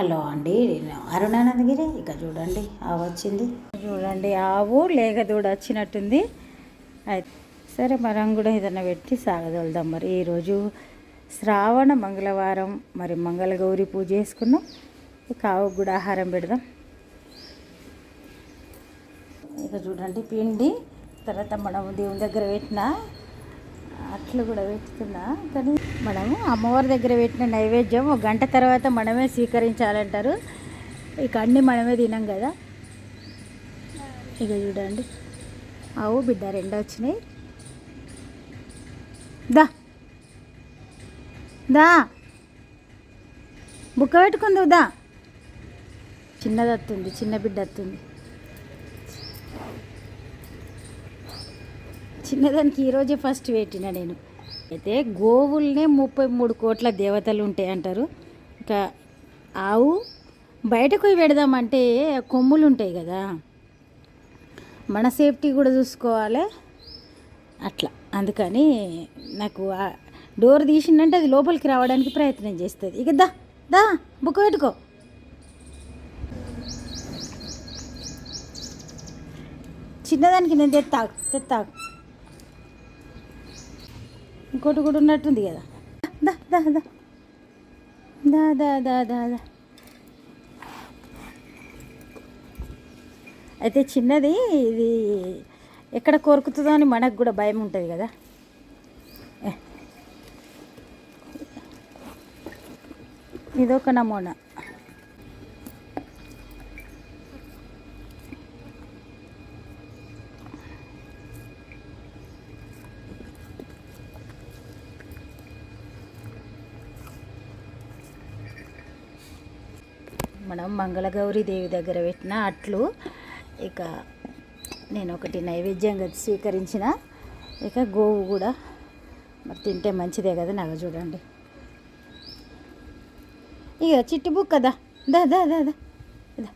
Hello అండి నేను అరుణానందగిరి. ఇక చూడండి ఆవు వచ్చింది. చూడండి ఆవు లేక దూడ వచ్చినట్టుంది. అయితే సరే మనం కూడా ఏదైనా పెట్టి సాగదోలుదాం. మరి ఈరోజు శ్రావణ మంగళవారం మరి మంగళగౌరి పూజ చేసుకున్నాం. ఇక ఆవుకు కూడా ఆహారం పెడదాం. ఇక చూడండి పిండి. తర్వాత మనం దేవుని దగ్గర పెట్టిన అట్లు కూడా పెట్టుతున్నా. కానీ మనము అమ్మవారి దగ్గర పెట్టిన నైవేద్యం ఒక గంట తర్వాత మనమే స్వీకరించాలంటారు. ఇక అన్నీ మనమే తినాం కదా. ఇక చూడండి. ఆవు బిడ్డ రెండు వచ్చినాయి. దా. దా. బుక్క పెట్టుకుందావు దా. చిన్నది వస్తుంది చిన్న బిడ్డ వస్తుంది. చిన్నదానికి ఈరోజే ఫస్ట్ పెట్టిన నేను. అయితే గోవుల్నే ముప్పై మూడు కోట్ల దేవతలు ఉంటాయి అంటారు. ఇంకా ఆవు బయటకు పెడదామంటే కొమ్ములు ఉంటాయి కదా. మన సేఫ్టీ కూడా చూసుకోవాలి. అట్లా. అందుకని నాకు ఆ డోర్ తీసిందంటే అది లోపలికి రావడానికి ప్రయత్నం చేస్తుంది. ఇక దా దా బుక్ పెట్టుకో. చిన్నదానికి నేను తెత్తా తెత్తాకు ఇంకోటి కూడా ఉన్నట్టుంది కదా. దా దా దా. దా దా దా దా దా. అయితే చిన్నది ఇది ఎక్కడ కొరుకుతుందో అని మనకు కూడా భయం ఉంటుంది కదా. ఇదొక నమూనా. మంగళగౌరి దేవి దగ్గర పెట్టిన అట్లు. ఇక నేను ఒకటి నైవేద్యంగా స్వీకరించిన. ఇక గోవు కూడా మరి తింటే మంచిదే కదా నాకు చూడండి. ఇక చిట్టుబుక్ కదా. దా దా దా దా. దా.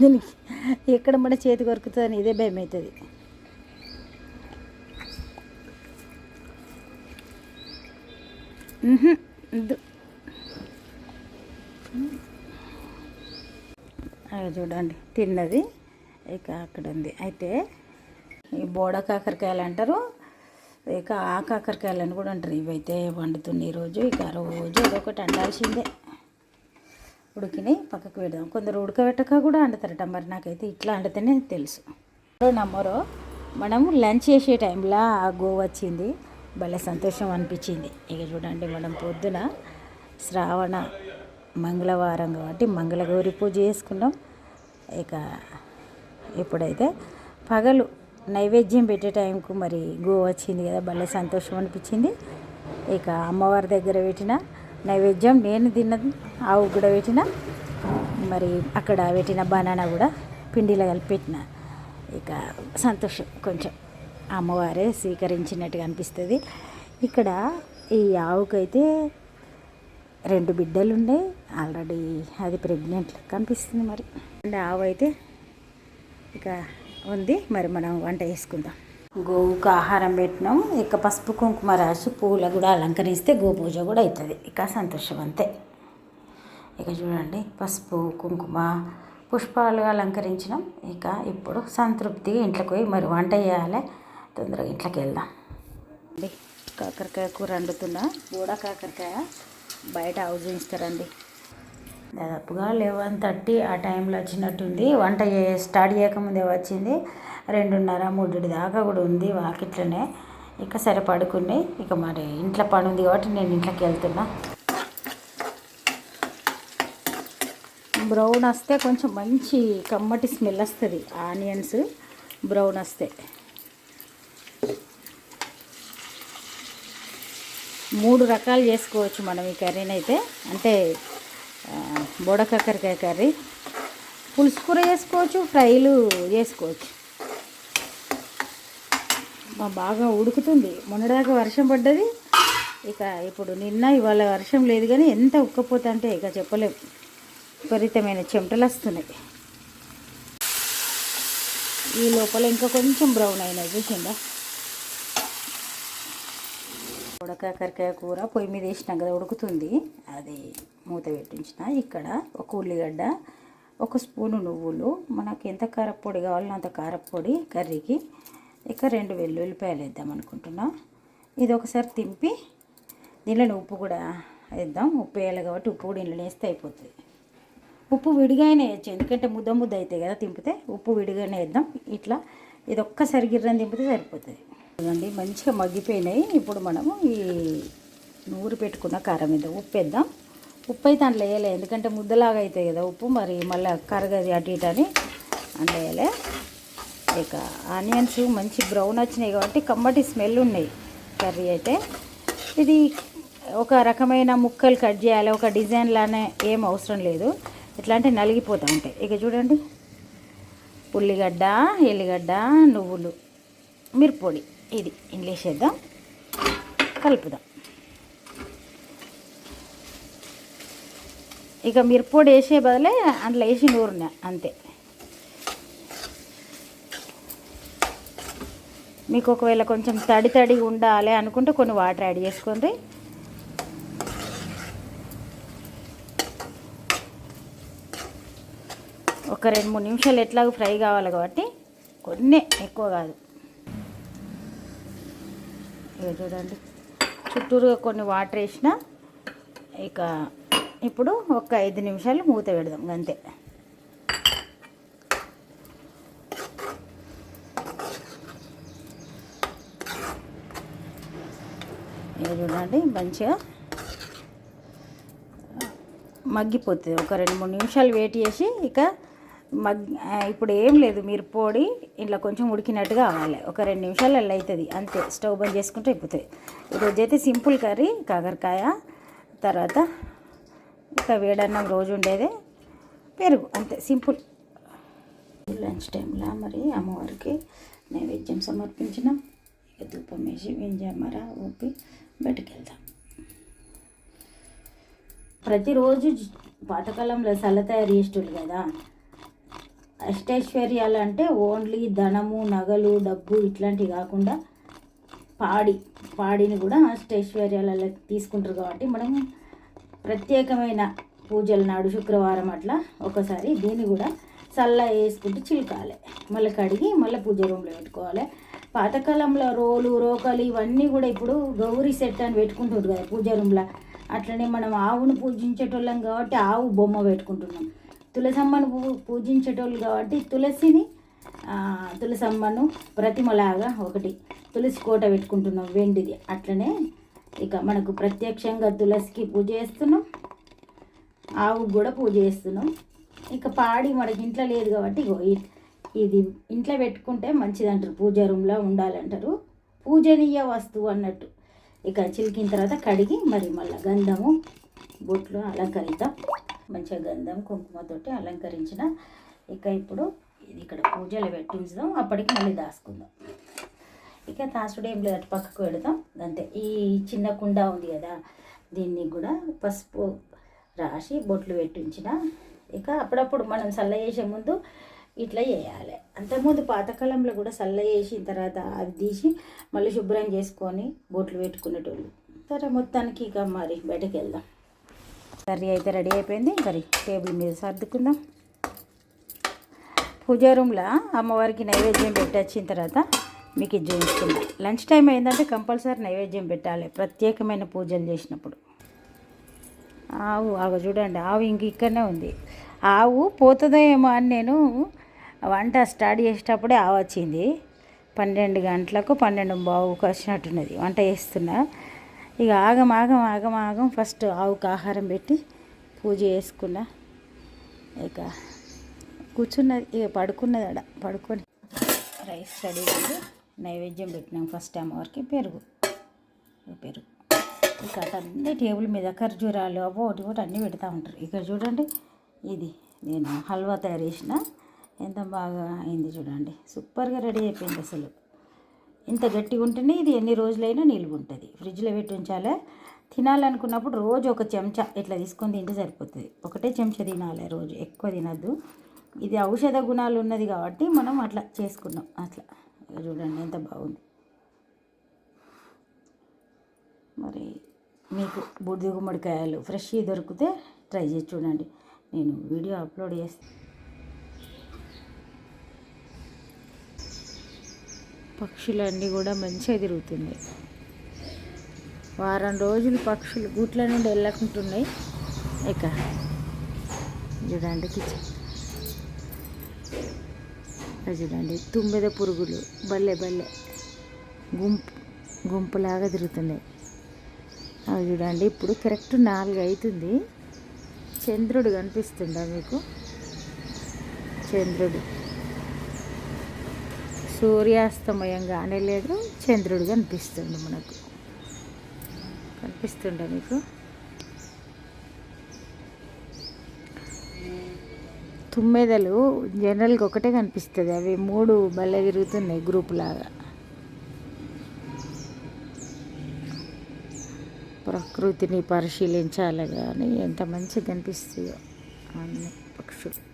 దీనికి ఎక్కడ మన చేతి కొరుకుతుందని ఇదే భయం అవుతుంది అవి చూడండి తిన్నది. ఇక అక్కడ ఉంది. అయితే ఈ బోడ కాకరకాయలు అంటారు. ఇక ఆ కాకరకాయలు అని కూడా అంటారు. ఇవైతే వండుతుంది ఈరోజు ఇక రోజు అదొకటి అండాల్సిందే. ఉడికినాయి పక్కకు పెడదాం. కొందరు ఉడకబెట్టక కూడా వండుతారట మరి నాకైతే ఇట్లా వండితేనే తెలుసు. ఎవరో నమ్మరో. మనము లంచ్ చేసే టైంలో ఆ గో వచ్చింది. భలే సంతోషం అనిపించింది. ఇక చూడండి మనం పొద్దున శ్రావణ మంగళవారం కాబట్టి మంగళగౌరి పూజ చేసుకున్నాం. ఇక ఇప్పుడైతే పగలు నైవేద్యం పెట్టే టైంకు మరి గో వచ్చింది కదా భలే సంతోషం అనిపించింది. ఇక అమ్మవారి దగ్గర పెట్టిన నైవేద్యం నేను తిన్నది ఆవు కూడా పెట్టిన మరి అక్కడ పెట్టిన బనానా కూడా పిండిలో కలిపి పెట్టిన. ఇక సంతోషం కొంచెం. అమ్మవారే స్వీకరించినట్టుగా అనిపిస్తుంది. ఇక్కడ ఈ ఆవుకైతే రెండు బిడ్డలు ఉన్నాయి ఆల్రెడీ అది ప్రెగ్నెంట్ కనిపిస్తుంది మరి. అండ్ ఆవు అయితే ఇక ఉంది మరి మనం వంట చేసుకుందాం. గోవుకు ఆహారం పెట్టినాం ఇక పసుపు కుంకుమ రాసి పూల కూడా అలంకరిస్తే గోపూజ కూడా అవుతుంది ఇక సంతోషం అంతే. ఇక చూడండి పసుపు కుంకుమ పుష్పాలు అలంకరించినాం. ఇక ఇప్పుడు సంతృప్తిగా ఇంట్లోకి పోయి మరి వంట చేయాలి. తొందరగా ఇంట్లోకి వెళ్దాం. అండి కాకరకాయ కూర వండుతున్నా. కూడా కాకరకాయ బయట హౌస్ ఇస్తారండి దాదాపుగా లెవెన్ థర్టీ ఆ టైంలో వచ్చినట్టుంది. వంట స్టార్ట్ చేయకముందే వచ్చింది. రెండున్నర మూడు దాకా కూడా ఉంది వాకిట్లోనే ఇక సరే పడుకుని ఇక మరి ఇంట్లో పని ఉంది కాబట్టి నేను ఇంట్లోకి వెళ్తున్నా. బ్రౌన్ వస్తే కొంచెం మంచి కమ్మటి స్మెల్ వస్తుంది. ఆనియన్స్ బ్రౌన్ వస్తే. మూడు రకాలు చేసుకోవచ్చు మనం ఈ కర్రీని అయితే అంటే బొడకక్కరికాయ కర్రీ. పులుసు కూర చేసుకోవచ్చు ఫ్రైలు చేసుకోవచ్చు. బాగా ఉడుకుతుంది. మొన్నటిదాకా వర్షం పడ్డది. ఇక ఇప్పుడు నిన్న ఇవాళ వర్షం లేదు కానీ ఎంత ఉక్కపోతా అంటే ఇక చెప్పలేము విపరీతమైన చెమటలు వస్తున్నాయి ఈ లోపల ఇంకా కొంచెం బ్రౌన్ అయినాయి చూసిందా బోడకాకరకాయ కూర పొయ్యి మీద వేసినాం కదా ఉడుకుతుంది. అది మూత పెట్టించిన. ఇక్కడ ఒక ఉల్లిగడ్డ ఒక స్పూను నువ్వులు మనకి ఎంత కారపొడి కావాలో అంత కారపొడి కర్రీకి. ఇక రెండు వెల్లుల్లిపాయలు వేద్దాం అనుకుంటున్నా. ఇది ఒకసారి తింపి దీనిలో ఉప్పు కూడా వేద్దాం. ఉప్పు వేయాలి కాబట్టి ఉప్పు కూడా ఇంట్లో వేస్తే అయిపోతుంది. ఉప్పు విడిగానే వేయచ్చు. ఎందుకంటే ముద్ద ముద్ద అవుతాయి కదా తింపితే. ఉప్పు విడిగానే వేద్దాం. ఇట్లా ఇది ఒక్కసారి గిర్రని తింపితే సరిపోతుంది. చూడండి మంచిగా మగ్గిపోయినాయి. ఇప్పుడు మనము ఈ నూరు పెట్టుకున్న కారం మీద ఉప్పు వేద్దాం ఉప్పు అయితే అందులో వేయలే ఎందుకంటే ముద్దలాగా అవుతాయి కదా ఉప్పు మరి మళ్ళీ కరగది అటు ఇటు అని. అందులో వేయలే. ఇక ఆనియన్స్ మంచి బ్రౌన్ వచ్చినాయి కాబట్టి కమ్మటి స్మెల్ ఉన్నాయి కర్రీ అయితే. ఇది ఒక రకమైన ముక్కలు కట్ చేయాలి ఒక డిజైన్ లానే ఏం అవసరం లేదు. ఎట్లా అంటే నలిగిపోతూ ఉంటాయి ఇక చూడండి. ఉల్లిగడ్డ ఎల్లిగడ్డ నువ్వులు మిరపొడి. ఇది ఇంగ్లీష్ చేద్దాం. కలుపుదాం. ఇక మిరపొడి వేసే బదులే అందులో వేసి నూరిన అంతే. మీకు ఒకవేళ కొంచెం తడి తడి ఉండాలి అనుకుంటే కొన్ని వాటర్ యాడ్ చేసుకోండి. ఒక రెండు మూడు నిమిషాలు ఎట్లాగో ఫ్రై కావాలి కాబట్టి కొన్ని ఎక్కువ కాదు. ఇక చూడండి. చుట్టూరుగా కొన్ని వాటర్ వేసిన ఇక ఇప్పుడు ఒక ఐదు నిమిషాలు మూత పెడదాం అంతే. ఇక చూడండి మంచిగా మగ్గిపోతుంది. ఒక రెండు మూడు నిమిషాలు వెయిట్ చేసి ఇక మగ్ ఇప్పుడు ఏం లేదు మీరు పొడి ఇట్లా కొంచెం ఉడికినట్టుగా అవ్వాలి. ఒక రెండు నిమిషాలు అలా అవుతుంది అంతే స్టవ్ బంద్ చేసుకుంటే అయిపోతుంది. ఈరోజు అయితే సింపుల్ కర్రీ కాకరకాయ తర్వాత ఇంకా వేడన్నం రోజు ఉండేదే పెరుగు అంతే సింపుల్. లంచ్ టైంలో మరి అమ్మవారికి నైవేద్యం సమర్పించినాం. ఇక ధూపం వేసి వెంజామర ఊపి బయటికి వెళ్దాం ప్రతిరోజు పాతకాలంలో సల్ల తయారు చేసేటోళ్ళు కదా? అష్టైశ్వర్యాలు అంటే ఓన్లీ ధనము నగలు డబ్బు ఇట్లాంటివి కాకుండా పాడి పాడిని కూడా అష్టైశ్వర్యాలలో తీసుకుంటారు కాబట్టి మనం ప్రత్యేకమైన పూజల నాడు శుక్రవారం అట్లా ఒకసారి దీన్ని కూడా చల్ల వేసుకుంటూ చిలకాలి. మళ్ళీ కడిగి మళ్ళీ పూజ రూమ్లో పెట్టుకోవాలి. పాతకాలంలో రోలు రోకలు ఇవన్నీ కూడా ఇప్పుడు గౌరీ సెట్ అని పెట్టుకుంటారు కదా పూజ రూమ్లో. అట్లనే మనం ఆవును పూజించేటోళ్ళం కాబట్టి ఆవు బొమ్మ పెట్టుకుంటున్నాం. తులసమ్మను పూ పూజించేటోళ్ళు కాబట్టి తులసిని తులసమ్మను ప్రతిమలాగా ఒకటి తులసి కోట పెట్టుకుంటున్నాం వెండిది. అట్లనే ఇక మనకు ప్రత్యక్షంగా తులసికి పూజ చేస్తున్నాం. ఆవుకు కూడా పూజ చేస్తున్నాం. ఇక పాడి మనకి ఇంట్లో లేదు కాబట్టి ఇది ఇంట్లో పెట్టుకుంటే మంచిది అంటారు పూజ రూమ్లో ఉండాలంటారు. పూజనీయ వస్తువు అన్నట్టు. ఇక చిలికిన తర్వాత కడిగి మరి మళ్ళీ గంధము బొట్లు అలంకరిద్దాం మంచిగా గంధం కుంకుమతోటి అలంకరించిన. ఇక ఇప్పుడు ఇది ఇక్కడ పూజలు పెట్టి ఉంచుదాం. అప్పటికి మళ్ళీ దాచుకుందాం. ఇక తాసుడు ఏం లేదు. అటు పక్కకు పెడదాం. అంతే. ఈ చిన్న కుండ ఉంది కదా దీన్ని కూడా పసుపు రాసి బొట్లు పెట్టి ఉంచిన. ఇక అప్పుడప్పుడు మనం చల్ల చేసే ముందు ఇట్లా చేయాలి. అంతకుముందు పాతకాలంలో కూడా చల్ల చేసిన తర్వాత అది తీసి మళ్ళీ శుభ్రం చేసుకొని బొట్లు పెట్టుకునేటోళ్ళు. సరే మొత్తానికి ఇక మరి బయటకు వెళ్దాం. కర్రీ అయితే రెడీ అయిపోయింది. కర్రీ టేబుల్ మీద సర్దుకుందాం. పూజా రూమ్లో అమ్మవారికి నైవేద్యం పెట్టొచ్చిన తర్వాత మీకు ఇది చూపిస్తున్నా. లంచ్ టైం అయిందంటే కంపల్సరీ నైవేద్యం పెట్టాలి. ప్రత్యేకమైన పూజలు చేసినప్పుడు. ఆవు ఆవు చూడండి. ఆవు ఇంక ఇక్కడనే ఉంది. ఆవు పోతుందో ఏమో అని నేను వంట స్టార్ట్ చేసేటప్పుడే ఆవు వచ్చింది. పన్నెండు గంటలకు పన్నెండు బావుకు వచ్చినట్టున్నది. వంట చేస్తున్నా. ఇక ఆగం ఆగం ఆగం ఆగం. ఫస్ట్ ఆవుకు ఆహారం పెట్టి పూజ చేసుకున్నా. ఇక కూర్చున్నది ఇక పడుకున్నది అడ పడుకొని రైస్ రెడీ అయింది నైవేద్యం పెట్టినాం. ఫస్ట్ అమ్మవారికి పెరుగు పెరుగు. ఇక అటన్నీ టేబుల్ మీద ఖర్జూరాలు అవో ఒకటి ఒకటి అన్నీ పెడతా ఉంటారు. ఇక్కడ చూడండి ఇది నేను హల్వా తయారు చేసిన. ఎంత బాగా అయింది చూడండి. సూపర్గా రెడీ అయిపోయింది అసలు. ఇంత గట్టిగా ఉంటేనే ఇది ఎన్ని రోజులైనా నిలువ ఉంటుంది. ఫ్రిడ్జ్లో పెట్టి ఉంచాలి తినాలనుకున్నప్పుడు రోజు ఒక చెంచా ఇట్లా తీసుకొని తింటే సరిపోతుంది. ఒకటే చెంచా తినాలి రోజు ఎక్కువ తినద్దు. ఇది ఔషధ గుణాలు ఉన్నది కాబట్టి మనం అట్లా చేసుకున్నాం. అట్లా. చూడండి ఎంత బాగుంది. మరి మీకు బూడిద గుమ్మడికాయలు ఫ్రెష్ దొరికితే ట్రై చేసి చూడండి. నేను వీడియో అప్లోడ్ చేస్తాను పక్షులన్నీ కూడా మంచిగా తిరుగుతున్నాయి. వారం రోజులు పక్షులు గుట్ల నుండి వెళ్ళకుంటున్నాయి. ఇక చూడండి కిచెన్. అది చూడండి తుమ్మెద పురుగులు బల్లె బల్లె గుంపు గుంపులాగా తిరుగుతున్నాయి. అవి చూడండి ఇప్పుడు కరెక్ట్ నాలుగు అవుతుంది చంద్రుడు కనిపిస్తుందా మీకు? చంద్రుడు. సూర్యాస్తమయం కానీ లేదు చంద్రుడు కనిపిస్తుంది మనకు. కనిపిస్తుండే మీకు? తుమ్మెదలు జనరల్గా ఒకటే కనిపిస్తుంది. అవి మూడు భలే తిరుగుతున్నాయి గ్రూప్ లాగా. ప్రకృతిని పరిశీలించాలి కానీ ఎంత మంచిగా కనిపిస్తుందో అన్ని పక్షులు.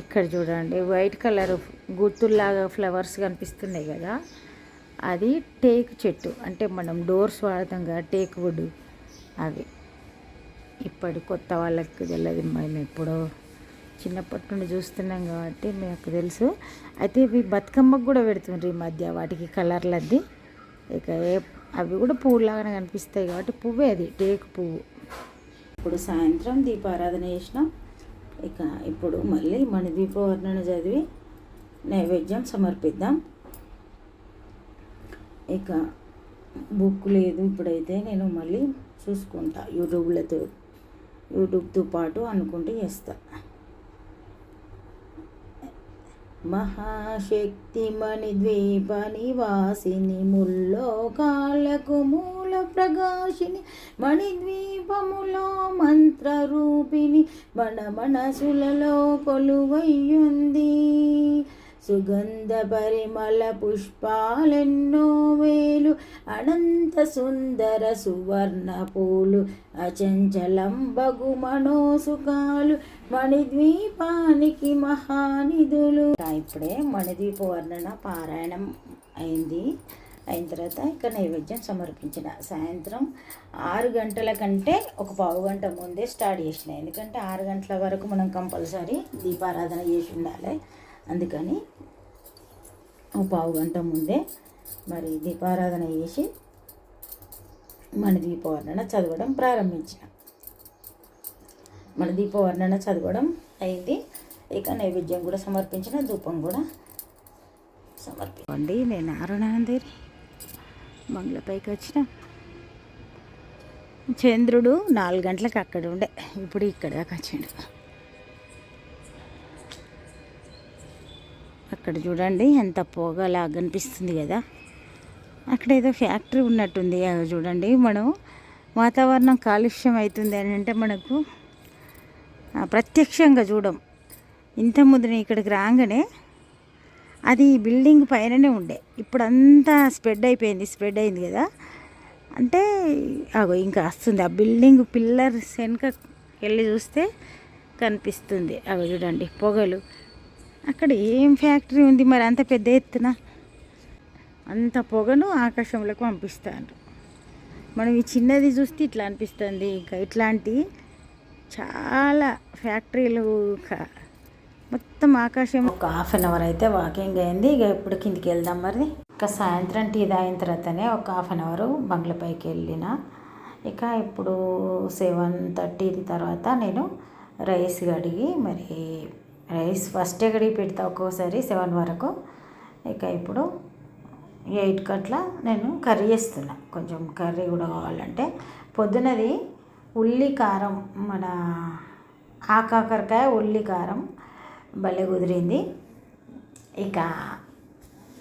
ఇక్కడ చూడండి వైట్ కలర్ గుర్తుల్లాగా ఫ్లవర్స్ కనిపిస్తున్నాయి కదా. అది టేక్ చెట్టు అంటే మనం డోర్స్ వాడతాం కదా టేక్ వుడ్ అవి. ఇప్పటి కొత్త వాళ్ళకి తెలియదు మేము ఎప్పుడో చిన్నప్పటి నుండి చూస్తున్నాం కాబట్టి మాకు తెలుసు. అయితే ఇవి బతుకమ్మకు కూడా పెడుతుండ్రు ఈ మధ్య వాటికి కలర్లు అది ఇక అవి కూడా పువ్వులాగానే కనిపిస్తాయి కాబట్టి పువ్వే అది టేకు పువ్వు. ఇప్పుడు సాయంత్రం దీపారాధన చేసినాం. ఇక ఇప్పుడు మళ్ళీ మన దీపవర్ణన చదివి నైవేద్యం సమర్పిద్దాం. ఇక బుక్ లేదు ఇప్పుడైతే నేను మళ్ళీ చూసుకుంటా యూట్యూబ్లతో యూట్యూబ్తో పాటు అనుకుంటూ చేస్తాను మహాశక్తిమణి ద్వీప నివాసిని ముల్లోకాలకు మూల ప్రకాశిని మణిద్వీపములో మంత్రరూపిణి మన మనసులలో కొలువయ్యుంది. సుగంధ పరిమళ పుష్పాలెన్నో వేలు అనంత సుందర సువర్ణ పూలు అచంచలం బగు మనోసుకాలు మణిద్వీపానికి మహానిధులు. ఇప్పుడే మణిద్వీప వర్ణన పారాయణం అయింది. అయిన తర్వాత ఇక్కడ నైవేద్యం సమర్పించిన. సాయంత్రం ఆరు గంటల కంటే ఒక పావు గంట ముందే స్టార్ట్ చేసిన. ఎందుకంటే ఆరు గంటల వరకు మనం కంపల్సరీ దీపారాధన చేసి ఉండాలి. అందుకని ఓ పావు గంట ముందే మరి దీపారాధన చేసి మన దీపవర్ణన చదవడం ప్రారంభించిన. మన దీపవర్ణన చదవడం అయింది. ఇక నైవేద్యం కూడా సమర్పించిన ధూపం కూడా సమర్పించండి. నేను అరుణానందేరి మంగళపైకి వచ్చిన. చంద్రుడు నాలుగు గంటలకు అక్కడ ఉండే. ఇప్పుడు ఇక్కడ దాకా వచ్చిండు. అక్కడ చూడండి ఎంత పొగలా కనిపిస్తుంది కదా. అక్కడ ఏదో ఫ్యాక్టరీ ఉన్నట్టుంది చూడండి. మనం వాతావరణం కాలుష్యం అవుతుంది అని అంటే మనకు ప్రత్యక్షంగా చూడం. ఇంత ముందు ఇక్కడికి రాగానే అది బిల్డింగ్ పైననే ఉండే. ఇప్పుడు అంతా స్ప్రెడ్ అయిపోయింది స్ప్రెడ్ అయింది కదా. అంటే అగో ఇంకా వస్తుంది. ఆ బిల్డింగ్ పిల్లర్ వెనుక వెళ్ళి చూస్తే కనిపిస్తుంది. అవి చూడండి పొగలు. అక్కడ ఏం ఫ్యాక్టరీ ఉంది మరి? అంత పెద్ద ఎత్తున? అంత పొగను ఆకాశంలోకి పంపిస్తారు మనం ఈ చిన్నది చూస్తే ఇట్లా అనిపిస్తుంది. ఇంకా ఇట్లాంటి చాలా ఫ్యాక్టరీలు మొత్తం ఆకాశం. ఒక హాఫ్ అన్ అవర్ అయితే వాకింగ్ అయింది. ఇక ఇప్పుడు కిందికి వెళ్దాం మరి. ఇక సాయంత్రం టీ తాగిన తర్వాతనే ఒక హాఫ్ అన్ అవర్ బంగ్లపైకి వెళ్ళిన. ఇక ఇప్పుడు సెవెన్ థర్టీ తర్వాత నేను రైస్ కడిగి మరి రైస్ ఫస్ట్ కడిగి పెడతా ఒక్కోసారి సెవెన్ వరకు. ఇక ఇప్పుడు ఎయిట్ కట్ల నేను కర్రీ చేస్తున్నా. కొంచెం కర్రీ కూడా కావాలంటే. పొద్దునది ఉల్లి కారం మన ఆకాకరకాయ ఉల్లి కారం భలే కుదిరింది. ఇక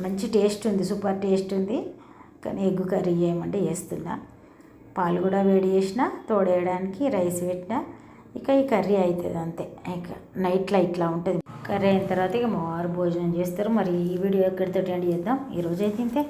మంచి టేస్ట్ ఉంది సూపర్ టేస్ట్ ఉంది. కానీ ఎగ్ కర్రీ చేయమంటే చేస్తున్నా. పాలు కూడా వేడి చేసిన తోడేయడానికి రైస్ పెట్టిన. ఇక ఈ కర్రీ అవుతుంది అంతే. ఇక నైట్లో ఇట్లా ఉంటుంది. కర్రీ అయిన తర్వాత ఇక మా వారు భోజనం చేస్తారు. మరి ఈ వీడియో ఎక్కడితో ఎండ్ చేద్దాం. ఈరోజు అయితే ఇంతే.